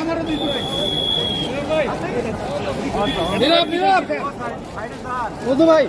আমারও ভাই।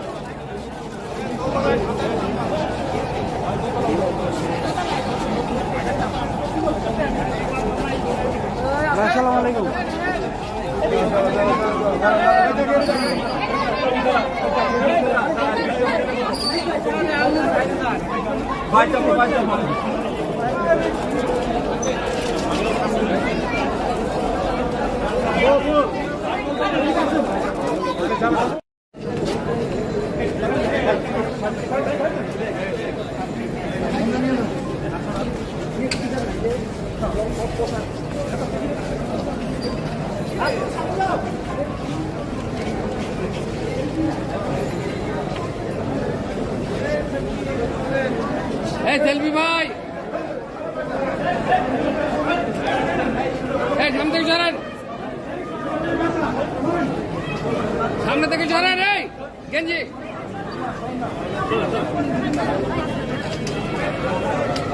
এই সেলফি ভাই এই সামনে থেকে সরেন সামনে থেকে সরেন এই গেঞ্জি।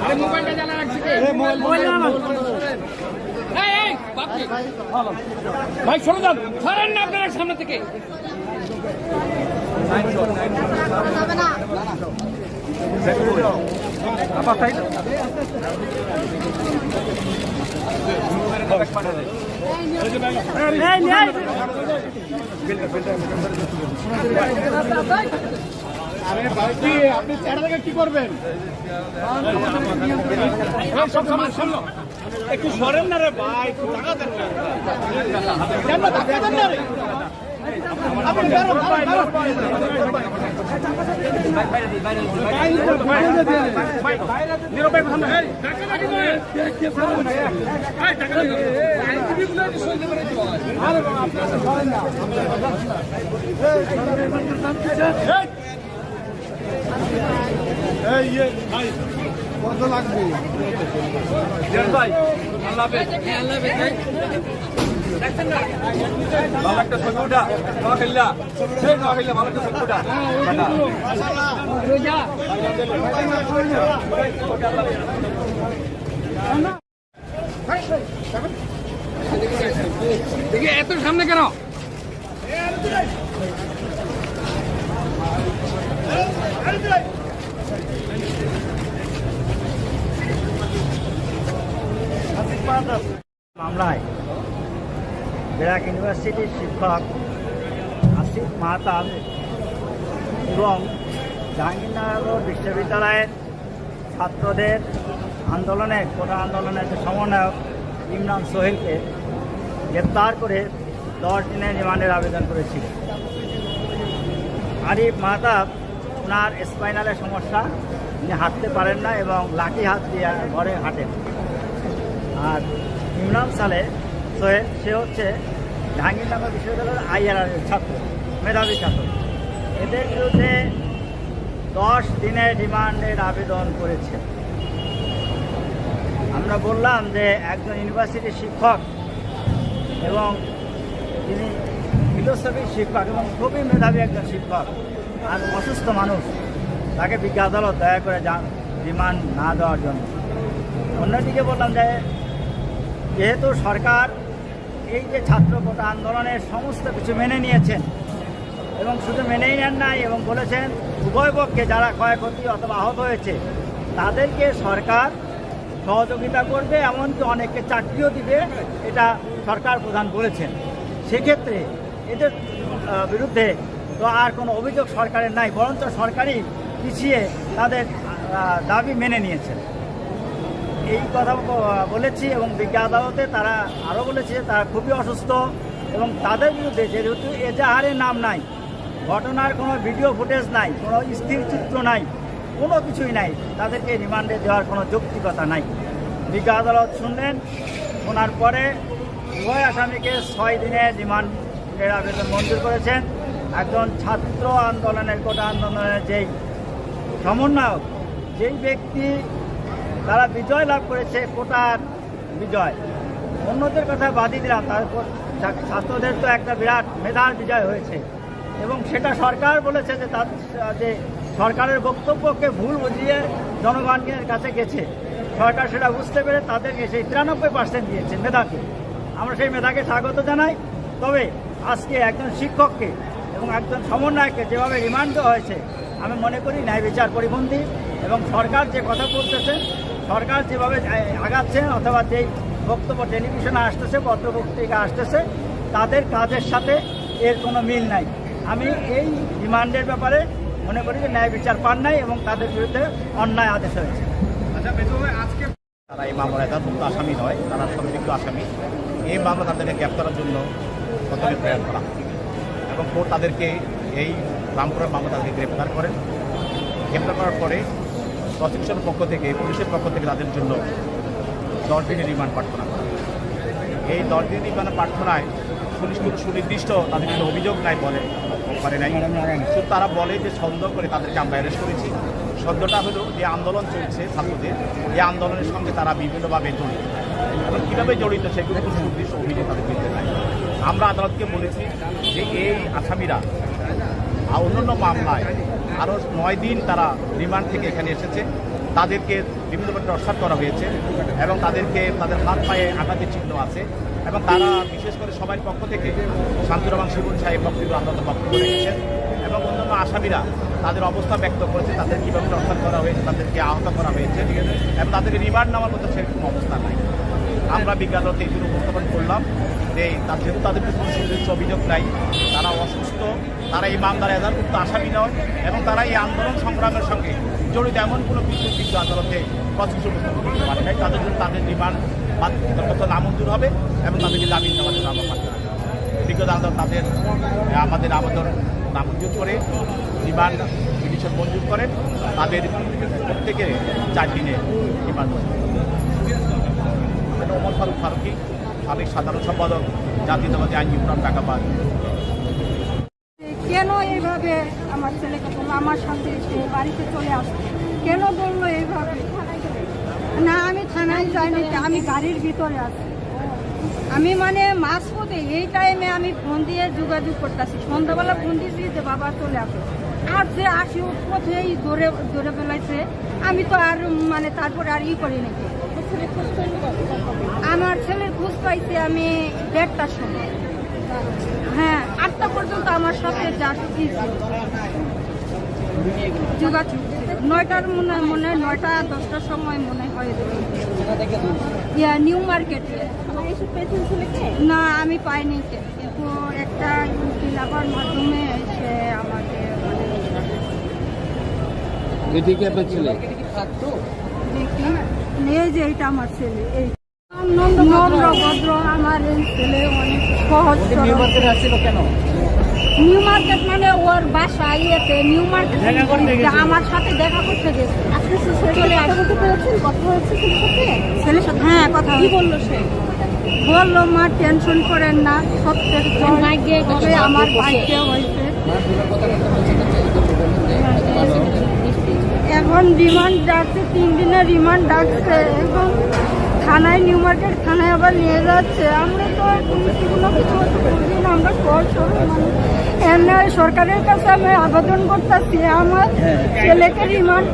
আরে মোবাইলটা জ্বালা রাখছি কে? এই এই বাপি ভাই সরে যান। সরেন না আপনারা সামনে থেকে। আরে ভাইজি আপনি চেহারা কি করবেন একটু সরেন না রে ভাই একটু টাকা দেন না বেরো বেরো বেরো কত লাগবে ভালো একটা ছবি উঠা নোয়াখালীলা। সেই নোয়াখালীলা ভালো একটা ছবি উঠা। দেখি এত সামনে কেন? মামলায় ব্র্যাক ইউনিভার্সিটির শিক্ষক আসিফ মাহতাব এবং জাহাঙ্গীরনগর বিশ্ববিদ্যালয়ের ছাত্রদের আন্দোলনে কোটা আন্দোলনের যে সমন্বয়ক ইমরান সোহেলকে গ্রেপ্তার করে দশ দিনের রিমান্ডের আবেদন করেছিল। আরিফ মাহতাব ওনার স্পাইনালের সমস্যা, উনি হাঁটতে পারেন না এবং লাঠি হাত দিয়ে ঘরে হাঁটেন। আর ইমরান সালে সোহেল সে হচ্ছে জাহাঙ্গীরনগর বিশ্ববিদ্যালয়ের আইআরআর ছাত্র, মেধাবী ছাত্র। এদের বিরুদ্ধে দশ দিনের রিমান্ডের আবেদন করেছে। আমরা বললাম যে একজন ইউনিভার্সিটির শিক্ষক এবং তিনি ফিলোসফির শিক্ষক এবং খুবই মেধাবী একজন শিক্ষক আর অসুস্থ মানুষ, তাকে বিজ্ঞা আদালত দয়া করে যান রিমান্ড না দেওয়ার জন্য। অন্যদিকে বললাম যে যেহেতু সরকার এই যে ছাত্র কোটা আন্দোলনের সমস্ত কিছু মেনে নিয়েছেন এবং শুধু মেনেই নেন নাই এবং বলেছেন উভয় পক্ষে যারা ক্ষয়ক্ষতি অথবা আহত হয়েছে, তাদেরকে সরকার সহযোগিতা করবে, এমনকি অনেককে চাকরিও দিবে, এটা সরকার প্রধান বলেছেন। সেক্ষেত্রে এদের বিরুদ্ধে তো আর কোনো অভিযোগ সরকারের নাই, বরঞ্চ সরকারই পিছিয়ে তাদের দাবি মেনে নিয়েছেন। এই কথা বলেছি এবং বিজ্ঞা আদালতে তারা আরও বলেছে, তারা খুবই অসুস্থ এবং তাদের বিরুদ্ধে যেহেতু এজাহারের নাম নাই, ঘটনার কোনো ভিডিও ফুটেজ নাই, কোনো স্থির চিত্র নাই, কোনো কিছুই নাই, তাদেরকে রিমান্ডে দেওয়ার কোনো যৌক্তিকতা নাই। বিজ্ঞা আদালত শুনলেন, শোনার পরে উভয় আসামিকে ছয় দিনের রিমান্ডের আবেদন মঞ্জুর করেছেন। একজন ছাত্র আন্দোলনের, কোটা আন্দোলনের যেই সমন্বয়ক, যেই ব্যক্তি তারা বিজয় লাভ করেছে কোটার বিজয়। অন্যদের কথা বাদই দিলাম, তারপর ছাত্রদের তো একটা বিরাট মেধার বিজয় হয়েছে। এবং সেটা সরকার বলেছে যে তার যে সরকারের বক্তব্যকে ভুল বুঝিয়ে জনগণের কাছে গেছে। সরকার সেটা বুঝতে পেরে তাদেরকে সেই তিরানব্বই পার্সেন্ট দিয়েছে মেধাকে। আমরা সেই মেধাকে স্বাগত জানাই। তবে আজকে একজন শিক্ষককে এবং একজন সমন্বয়কে যেভাবে রিমান্ড হয়েছে, আমি মনে করি ন্যায় বিচার পরিপন্থী এবং সরকার যে কথা বলতেছে সরকার যেভাবে আ- আগাচ্ছেন অথবা যেই বক্তব্য টেলিভিশনে আসতেছে পত্র পত্রিকা আসতেছে তাদের কাজের সাথে এর কোনো মিল নাই। আমি এই রিমান্ডের ব্যাপারে মনে করি যে ন্যায় বিচার পান নাই এবং তাদের বিরুদ্ধে অন্যায় আদেশ হয়েছে। তারা এই মামলায় তার মুক্ত আসামি নয় তারা সন্দিগ্ধ আসামি। এই মামলা তাদেরকে গ্রেপ্তারের জন্য প্রথমে প্রেরণ করা এবং কোর্ট তাদেরকে এই রামপুরের মামলা তাদেরকে গ্রেপ্তার করেন। গ্রেপ্তার করার পরে প্রসিকিউশনের পক্ষ থেকে, পুলিশের পক্ষ থেকে তাদের জন্য দশ দিনের রিমান্ড প্রার্থনা করা এই দশ দিনের রিমান্ড প্রার্থনায় সুনিশ্চিত সুনির্দিষ্ট তাদের কোনো অভিযোগ নাই বলে করে নাই। শুধু তারা বলে যে সন্দেহ করে তাদেরকে আমরা অ্যারেস্ট করেছি। সন্দেহটা হলো যে আন্দোলন চলছে ছাত্রদের। এই আন্দোলনের সঙ্গে তারা বিভিন্নভাবে জড়িত। এবং কীভাবে জড়িত সেগুলো সুনির্দিষ্ট অভিযোগ তাদের নাই। আমরা আদালতকে বলেছি যে এই আসামিরা আর অন্যান্য মামলায় আরও নয় দিন তারা রিমান্ড থেকে এখানে এসেছে। তাদেরকে বিভিন্নভাবে টর্চার করা হয়েছে এবং তাদেরকে তাদের হাত পায়ে আঘাতের চিহ্ন আছে এবং তারা বিশেষ করে সবার পক্ষ থেকে শান্তিরমান শিবন সাহেব বক্তব্য আদালত বক্তব্য রেখেছেন এবং অন্যান্য আসামিরা তাদের অবস্থা ব্যক্ত করেছে, তাদের কীভাবে টর্চার করা হয়েছে, তাদেরকে আহত করা হয়েছে এবং তাদেরকে রিমান্ড নেওয়ার মতো সেরকম অবস্থা নাই। আমরা বিজ্ঞানতে এই উপস্থাপন করলাম যে যেহেতু তাদের কোনো অভিযোগ নাই, তারা অসুস্থ, তারা এই মামলার এজারভুক্ত আসামি নয় এবং তারা এই আন্দোলন সংগ্রামের সঙ্গে জড়িত এমন কোনো কিছু কিছু আদালতে প্রসিকিউশন উপস্থাপন করতে পারে নাই। তাদের জন্য তাদের বাদ দরখাস্ত নামঞ্জুর হবে এবং তাদেরকে জামিন দেওয়ার জন্য আমরা বিজ্ঞতা আদালত তাদের আমাদের আবেদন নামঞ্জুর করে রিমান্ড পিটিশন মঞ্জুর করেন তাদের প্রত্যেকের চার দিনে এটা ওমর ফারুক ফারুকি, সাবেক সাধারণ সম্পাদক জাতীয়তাবাদী ফোরাম ঢাকা পাঁচ কেন এইভাবে আমার ছেলেকে বলল, আমার সাথে সে বাড়িতে চলে আসবে। কেন বলল এইভাবে? না, আমি থানায় যাইনি আমি গাড়ির ভিতরে আছি। আমি মানে মাঝপথে এই টাইমে আমি ফোন দিয়ে যোগাযোগ করতেছি। সন্ধ্যাবেলা ফোন দিয়েছি যে বাবা চলে আসো আর যে আসি পথেই দৌড়ে দৌড়ে ফেলাইছে আমি তো আর মানে তারপরে আর ই করি নাকি আমার ছেলের খোঁজ পাইছি আমি দেড়টার সময়। হ্যাঁ আটটা পর্যন্ত আমার সাথে যাচ্ছি যোগাযোগ নয়টার মনে হয় মনে হয় নয়টা দশটার সময় মনে হয়। ইয়া নিউ মার্কেটে। না আমি পাইনি। কিন্তু একটা লাভার মাধ্যমে সে আমাকে মানে এটি কি আপনার ছেলে? এই যে এটা আমার ছেলে এই নম্র ভদ্র আমার এই ছেলে অনেক সহজ। কেন? নিউ মার্কেট মানে ওর বাসা ইয়েতে নিউ মার্কেট আমার সাথে দেখা করতে গেছে। চলে আসতে পেরেছেন কথা হয়েছে ছেলের সাথে? হ্যাঁ কথা কি বলল সে? বলল মা টেনশন করেন না সত্যের জয় আমার বাইকে হয়েছে। রিমান্ড ডাকছে তিন দিনে রিমান্ড ডাকছে এবং থানায় নিউ মার্কেট থানায় আবার নিয়ে যাচ্ছে। আমরা তো আর কোনো কিছু বুঝি না আমরা কর এমনি সরকারের কাছে আমি আবেদন করতেছি আমার ছেলেকে রিমান্ড